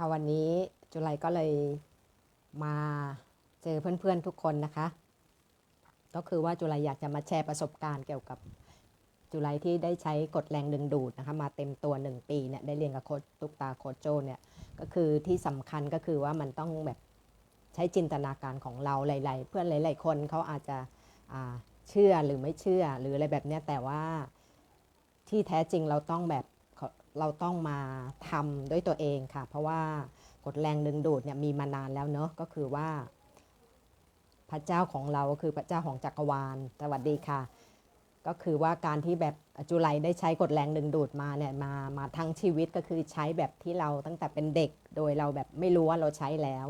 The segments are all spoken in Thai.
ค่ะวันนี้จุลัยก็เลยมาเจอเพื่อนๆทุกคนนะคะ ก็คือว่าจุลัยอยากจะมาแชร์ประสบการณ์เกี่ยวกับจุลัยที่ได้ใช้กฎแรงดึงดูดนะคะมาเต็มตัว 1 ปีเนี่ยได้เรียนกับโคชตุกตาโคชโจเนี่ยก็คือที่สำคัญก็คือว่ามันต้องแบบใช้จินตนาการของเราหลายๆ เพื่อนหลาย ๆ คนเขาอาจจะเชื่อหรือไม่เชื่อหรืออะไรแบบนี้แต่ว่าที่แท้จริงเราต้องแบบ เราต้องมาทำด้วยตัวเองค่ะ เพราะว่ากฎแรงดึงดูดเนี่ยมีมานานแล้วเนอะก็คือว่า พระเจ้าของเราคือพระเจ้าของจักรวาลสวัสดีค่ะ ก็คือว่าการที่แบบจุไลได้ใช้กฎแรงดึงดูดมาเนี่ยมามาทั้งชีวิตก็คือใช้แบบที่เราตั้งแต่เป็นเด็กโดยเราแบบไม่รู้ว่าเราใช้แล้ว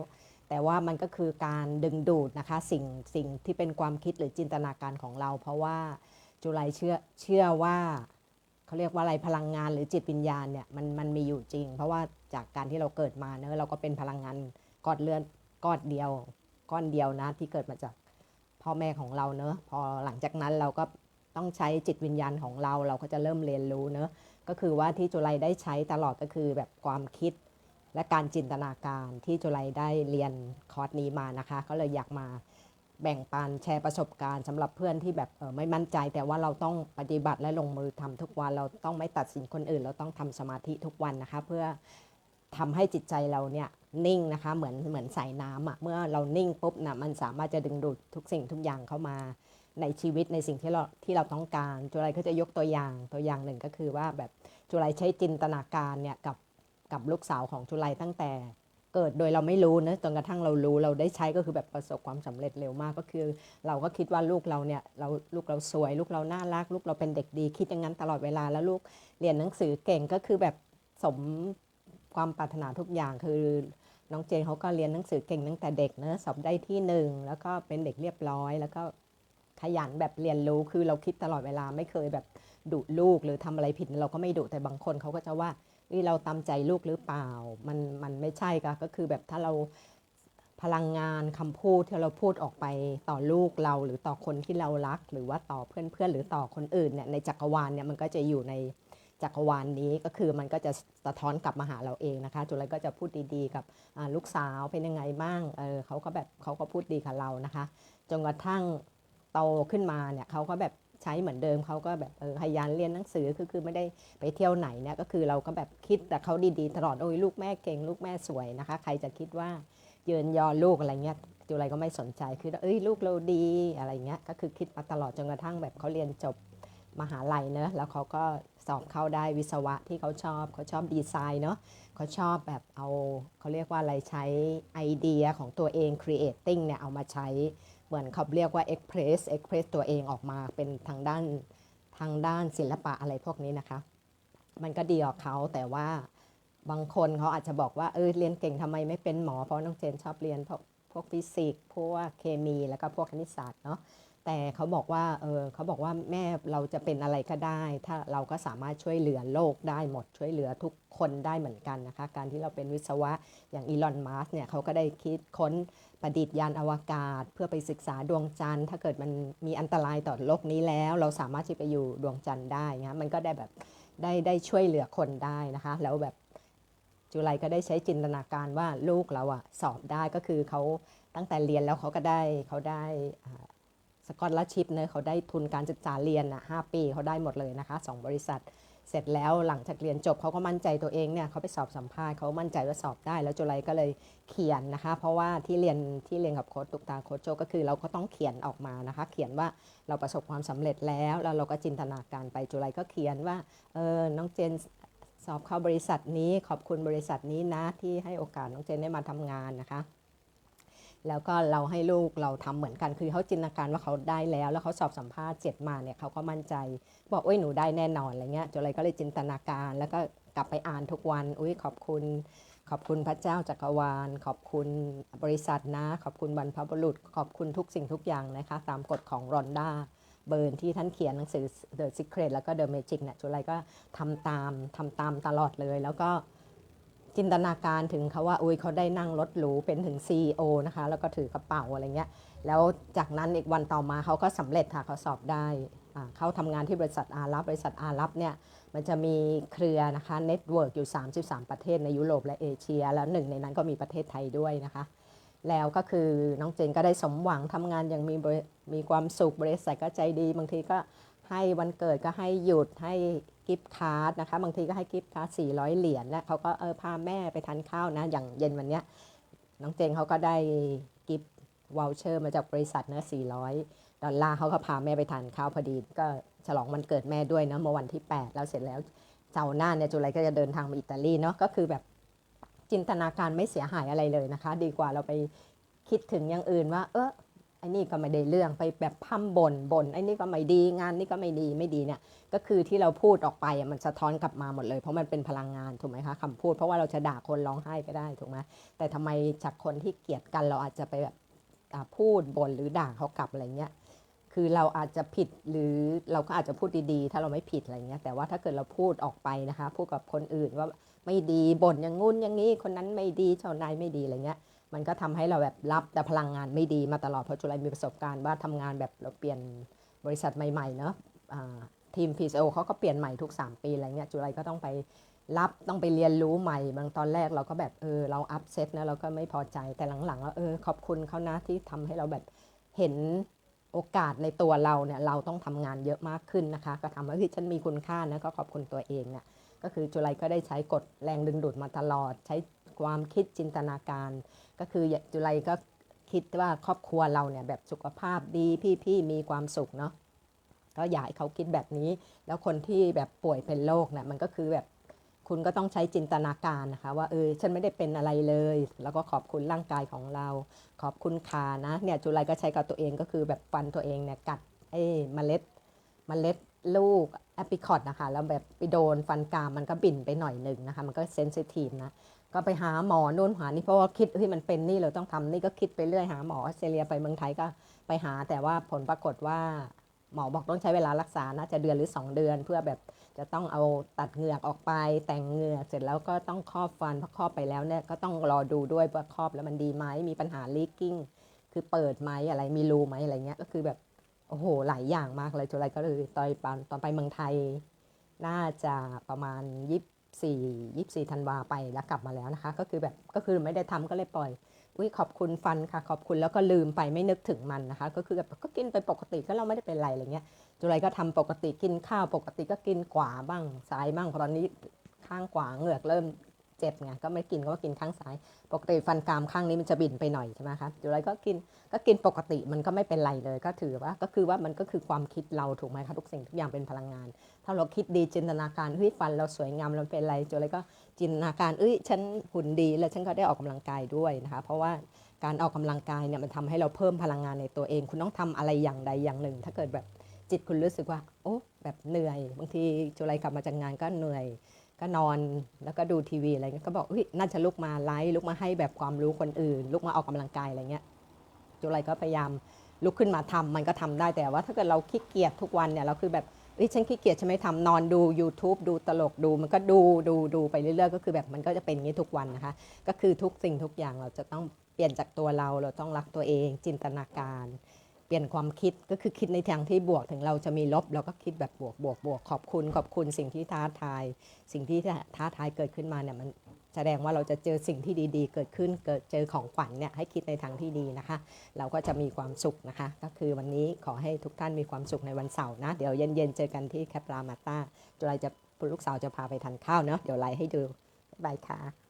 แต่ว่ามันก็คือการดึงดูดนะคะ สิ่งสิ่งที่เป็นความคิดหรือจินตนาการของเรา เพราะว่าจุไลเชื่อเชื่อว่า เขาเรียกว่าอะไรพลังงานหรือจิตวิญญาณเนี่ยมันมันมีอยู่จริง เพราะว่าจากการที่เราเกิดมาเนอะเราก็เป็นพลังงานก้อนเลือดก้อนเดียว ก้อนเดียวนะที่เกิดมาจากพ่อแม่ของเราเนอะพอหลังจากนั้นเราก็ต้องใช้จิตวิญญาณของเราเราก็จะเริ่มเรียนรู้เนอะก็คือว่าที่จุไลได้ใช้ตลอดก็คือแบบความคิดและการจินตนาการที่จุไลได้เรียนคอร์สนี้มานะคะ ก็เลยอยากมา แบ่งปันแชร์ประสบการณ์สำหรับเพื่อนที่แบบเออไม่มั่นใจ แต่ว่าเราต้องปฏิบัติและลงมือทำทุกวันเราต้องไม่ตัดสินคนอื่น เราต้องทำสมาธิทุกวันนะคะ เพื่อทำให้จิตใจเราเนี่ยนิ่งนะคะเหมือนเหมือนสายน้ำอะ่ะเมื่อเรานิ่งปุ๊บนะมันสามารถจะดึงดูดทุกสิ่งทุกอย่างเข้ามาในชีวิตในสิ่งที่เราที่เราต้องการ จุไรก็จะยกตัวอย่างตัวอย่างหนึ่งก็คือว่าแบบจุไรใช้จินตนาการเนี่ยกับกับลูกสาวของจุไรตั้งแต่ เกิดโดยเราไม่รู้นะจนกระทั่งเรารู้เราได้ใช้ก็คือแบบประสบความสำเร็จเร็วมากก็คือ เราก็คิดว่าลูกเราเนี่ยเราลูกเราสวย ลูกเราน่ารัก ลูกเราเป็นเด็กดี คิดอย่างนั้นตลอดเวลาแล้วลูกเรียนหนังสือเก่งก็คือแบบสมความปรารถนาทุกอย่างคือน้องเจนเขาก็เรียนหนังสือเก่งตั้งแต่เด็กเนะสอบได้ที่หนึ่งแล้วก็เป็นเด็กเรียบร้อย แล้วก็ขยันแบบเรียนรู้คือเราคิดตลอดเวลาไม่เคยแบบดุลูกหรือทำอะไรผิดเราก็ไม่ดุแต่บางคนเขาก็จะว่า เฮ้ยเราตามใจลูกหรือเปล่า มันมันไม่ใช่ก็ก็คือแบบถ้าเราพลังงานคำพูดที่เราพูดออกไปต่อลูกเราหรือต่อคนที่เรารัก หรือว่าต่อเพื่อนเพื่อนหรือต่อคนอื่นเนี่ยในจักรวาลเนี่ยมันก็จะอยู่ในจักรวาลนี้ก็คือมันก็จะสะท้อนกลับมาหาเราเองนะคะจุลัยก็จะพูดดีๆกับลูกสาวเป็นยังไงบ้างเออเขาก็แบบเขาก็พูดดีกับเรานะคะ จนกระทั่งโตขึ้นมาเนี่ยเขาก็แบบ ช้เหมือนเดิมเขาก็แบบเออขยันเรียนหนังสือคือคือไม่ได้ไปเที่ยวไหนเนี่ยก็คือเราก็แบบคิดแต่เขาดีๆตลอดโอ้ยลูกแม่เก่งลูกแม่สวยนะคะ ใครจะคิดว่าเยินยอลูกอะไรเงี้ยจุไรก็ไม่สนใจคือเอ้ยลูกเราดีอะไรเงี้ยก็คือคิดมาตลอดจนกระทั่งแบบเขาเรียนจบมหาลัยเนอะแล้วเขาก็สอบเข้าได้วิศวะที่เขาชอบเขาชอบดีไซน์เนาะเขาชอบแบบเอาเขาเรียกว่าอะไรใช้ไอเดียของตัวเอง creating เนี่ยเอามาใช้ เหมือนเขาเรียกว่า express express ตัวเองออกมาเป็นทางด้านทางด้านศิลปะอะไรพวกนี้นะคะ มันก็ดีกับเขาแต่ว่าบางคนเขาอาจจะบอกว่าเออเรียนเก่งทำไมไม่เป็นหมอ เพราะน้องเจนชอบเรียนพวกพวกฟิสิกส์พวกเคมีแล้วก็พวกคณิตศาสตร์เนาะแต่เขาบอกว่าเออเขาบอกว่าแม่เราจะเป็นอะไรก็ได้ ถ้าเราก็สามารถช่วยเหลือโลกได้หมดช่วยเหลือทุกคนได้เหมือนกันนะคะ การที่เราเป็นวิศวะอย่างอีลอนมัสเนี่ยเขาก็ได้คิดค้น ประดิษฐ์ยานอวกาศ เพื่อไปศึกษาดวงจันทร์ ถ้าเกิดมันมีอันตรายต่อโลกนี้แล้ว เราสามารถที่ไปอยู่ดวงจันทร์ได้นะมันก็ได้แบบได้ได้ช่วยเหลือคนได้นะคะ แล้วแบบจุไลก็ได้ใช้จินตนาการว่าลูกเราอะสอบได้ก็คือเขาตั้งแต่เรียนแล้วเขาก็ได้เขาได้สกอตลชิพเนอะเขาได้ทุนการศึกษาเรียนอะห้าปีเขาได้หมดเลยนะคะสองบริษัท เสร็จแล้วหลังจากเรียนจบเขาก็มั่นใจตัวเองเนี่ยเขาไปสอบสัมภาษณ์เขามั่นใจว่าสอบได้ แล้วจุไลก็เลยเขียนนะคะ เพราะว่าที่เรียนที่เรียนกับโค้ชตุกตาโค้ชโจก็คือเราก็ต้องเขียนออกมานะคะ เขียนว่าเราประสบความสำเร็จแล้วแล้วเราก็จินตนาการไปจุไลก็เขียนว่าเออน้องเจนสอบเข้าบริษัทนี้ขอบคุณบริษัทนี้นะที่ให้โอกาสน้องเจนได้มาทำงานนะคะ แล้วก็เราให้ลูกเราทำเหมือนกันคือเขาจินตนาการว่าเขาได้แล้ว แล้วเขาสอบสัมภาษณ์เจ็ดมาเนี่ยเขาก็มั่นใจ บอกโอ้ยหนูได้แน่นอนอะไรเงี้ยจุไรก็เลยจินตนาการ แล้วก็กลับไปอ่านทุกวันอุ้ยขอบคุณขอบคุณพระเจ้าจักรวาล ขอบคุณบริษัทนะ ขอบคุณบรรพบุรุษ ขอบคุณทุกสิ่งทุกอย่างนะคะ ตามกฎของรอนด้าเบิร์นที่ท่านเขียนหนังสือ The Secret แล้วก็ The Magic เนี่ยจุไรก็ทำตามทำตามตลอดเลยแล้วก็ จินตนาการถึงเขาว่าอุ้ยเขาได้นั่งรถหรูเป็นถึง CEO นะคะ แล้วก็ถือกระเป๋าอะไรเงี้ย แล้วจากนั้นอีกวันต่อมาเขาก็สำเร็จค่ะเขาสอบได้เขาทำงานที่บริษัทอารับบริษัทอารับเนี่ยมันจะมีเครือนะคะเน็ตเวิร์กอยู่ 33 ประเทศในยุโรปและเอเชีย แล้วหนึ่งในนั้นก็มีประเทศไทยด้วยนะคะ แล้วก็คือน้องเจนก็ได้สมหวังทำงานอย่างมีมีความสุขบริษัทก็ใจดี บางทีก็ให้วันเกิดก็ให้หยุดให้ กิฟต์การ์ดนะคะ บางทีก็ให้กิฟต์การ์ด400 เหรียญและเขาก็เออพาแม่ไปทานข้าวนะ อย่างเย็นวันเนี้ยน้องเจนเขาก็ได้กิฟต์วอลเชอร์มาจากบริษัทเนะ400 ดอลลาร์เขาก็พาแม่ไปทานข้าวพอดี ก็ฉลองวันเกิดแม่ด้วยนะเมื่อวันที่ 8 แล้วเสร็จแล้วเจ้าหน้าเนี่ยจุไลก็จะเดินทางไปอิตาลีเนาะก็คือแบบจินตนาการไม่เสียหายอะไรเลยนะคะ ดีกว่าเราไปคิดถึงอย่างอื่นว่า เออ ไอ้นี่ก็ไม่ได้เรื่องไปแบบพั่มบน่นบ่นไอ้นี่ก็ไม่ดีงานนี่ก็ไม่ดีไม่ดีเนี่ยก็คือที่เราพูดออกไปมันสะท้อนกลับมาหมดเลย เพราะมันเป็นพลังงานถูกไหมคะคำพูดเพราะว่าเราจะด่าคนร้องไห้ก็ได้ถูกไหมแต่ทำไมจากคนที่เกลียดกันเราอาจจะไปแบบพูดบ่นหรือด่าเขากลับอะไรเงี้ยคือเราอาจจะผิดหรือเราก็อาจจะพูดดีๆ ถ้าเราไม่ผิดอะไรเงี้ยแต่ว่าถ้าเกิดเราพูดออกไปนะคะพูดกับคนอื่นว่าไม่ดีบ่นอย่างงู้นอย่างนี้คนนั้นไม่ดีเจ้านายไม่ดีอะไรเงี้ย มันก็ทำให้เราแบบรับแต่พลังงานไม่ดีมาตลอดเพราะจุลัยมีประสบการณ์ว่าทำงานแบบเราเปลี่ยนบริษัทใหม่ๆเนาะอ่าทีม PCO เขาก็เปลี่ยนใหม่ทุก 3 ปีอะไรเงี้ยจุลัยก็ต้องไปรับต้องไปเรียนรู้ใหม่ บางตอนแรกเราก็แบบเออเราอัพเซตนะเราก็ไม่พอใจแต่หลังๆแล้วเออขอบคุณเขานะที่ทำให้เราแบบเห็นโอกาสในตัวเราเนี่ยเราต้องทำงานเยอะมากขึ้นนะคะ ก็ทำให้ฉันมีคุณค่านะก็ขอบคุณตัวเองเนี่ยก็คือจุลัยก็ได้ใช้กฎแรงดึงดูดมาตลอดใช้ ความคิดจินตนาการ ก็คือจุลัยก็คิดว่าครอบครัวเราเนี่ยแบบสุขภาพดีพี่ๆมีความสุขเนาะก็อยากให้เขาคิดแบบนี้ แล้วคนที่แบบป่วยเป็นโรคเนี่ยมันก็คือแบบคุณก็ต้องใช้จินตนาการนะคะ ว่าเออฉันไม่ได้เป็นอะไรเลย แล้วก็ขอบคุณร่างกายของเรา ขอบคุณขานะเนี่ยจุลัยก็ใช้กับตัวเองก็คือแบบฟันตัวเองเนี่ยกัดไอ้เมล็ดเมล็ดลูกแอปริคอตนะคะแล้วแบบไปโดนฟันกรามมันก็บิ่นไปหน่อยหนึ่งนะคะ มันก็เซนซิทีฟนะ ก็ไปหาหมอโน่นหานี่เพราะว่าคิดที่มันเป็นนี่เราต้องทำนี่ก็คิดไปเรื่อยหาหมอออสเตรเลียไปเมืองไทยก็ไปหา แต่ว่าผลปรากฏว่าหมอบอกต้องใช้เวลารักษานะจะเดือนหรือ 2 เดือน เพื่อแบบจะต้องเอาตัดเหงือกออกไป แต่งเหงือกเสร็จแล้วก็ต้องครอบฟันพอครอบไปแล้วเนี่ยก็ต้องรอดูด้วยว่าครอบแล้วมันดีไหมมีปัญหา leaking คือเปิดไหมอะไรมีรูไหมอะไรเงี้ยก็คือแบบโอ้โหหลายอย่างมากเลยจุไรก็เลยตอนตอนตอนไปเมืองไทย น่าจะประมาณยี่สี่ ยี่สี่ธันวาไปแล้วกลับมาแล้วนะคะ ก็คือแบบก็คือไม่ได้ทำก็เลยปล่อยอุ้ยขอบคุณฟันค่ะ ขอบคุณแล้วก็ลืมไปไม่นึกถึงมันนะคะ ก็คือแบบก็กินไปปกติก็เราไม่ได้เป็นไรอะไรเงี้ยจุไรก็ทำปกติกินข้าวปกติก็กินขวาบ้างซ้ายบ้างเพราะตอนนี้ข้างขวาเหงือกเริ่ม เจ็บไงก็ไม่กินก็กินข้างซ้าย ปกติฟันกรามข้างนี้มันจะบินไปหน่อยใช่ไหมคะจุไรก็กินก็กินปกติมันก็ไม่เป็นไรเลย ก็ถือว่าก็คือว่ามันก็คือความคิดเราถูกไหมคะทุกสิ่งทุกอย่างเป็นพลังงาน ถ้าเราคิดดีจินตนาการเฮ้ยฟันเราสวยงามเราเป็นไรจุไรก็จินตนาการเอ้ยฉันหุ่นดีแล้วฉันก็ได้ออกกำลังกายด้วยนะคะเพราะว่าการออกกำลังกายเนี่ยมันทำให้เราเพิ่มพลังงานในตัวเอง คุณต้องทำอะไรอย่างใดอย่างหนึ่ง ถ้าเกิดแบบจิตคุณรู้สึกว่า โอ้แบบเหนื่อย บางทีจุไรกลับมาจากงานก็เหนื่อย ก็นอนแล้วก็ดูทีวีอะไรเงี้ยก็บอกน่าจะลุกมาไลฟ์ลุกมาให้แบบความรู้คนอื่น ลุกมาออกกำลังกายอะไรเงี้ยจุไรก็พยายามลุกขึ้นมาทำมันก็ทำได้แต่ว่าถ้าเกิดเราขี้เกียจทุกวันเนี่ยเราคือแบบเอ้ยฉันขี้เกียจฉันไม่ทำนอนดู YouTube ดูตลกดูมันก็ดูดูดูไปเรื่อยๆ ก็คือแบบมันก็จะเป็นอย่างนี้ทุกวันนะคะ ก็คือทุกสิ่งทุกอย่างเราจะต้องเปลี่ยนจากตัวเราเราต้องรักตัวเอง จินตนาการ เปลี่ยนความคิดก็คือคิดในทางที่บวกถึงเราจะมีลบเราก็คิดแบบบวกบวกบวกขอบคุณ ขอบคุณสิ่งที่ท้าทาย สิ่งที่ท้าทายเกิดขึ้นมาเนี่ยมันแสดงว่าเราจะเจอสิ่งที่ดีๆ เกิดขึ้นเกิดเจอของขวัญเนี่ยให้คิดในทางที่ดีนะคะ เราก็จะมีความสุขนะคะ ก็คือวันนี้ขอให้ทุกท่านมีความสุขในวันเสาร์นะ เดี๋ยวเย็นๆเจอกันที่แคปรามาตาจุไรจะลูกสาวจะพาไปทานข้าวเนาะเดี๋ยวไลน์ให้ดูบายค่ะ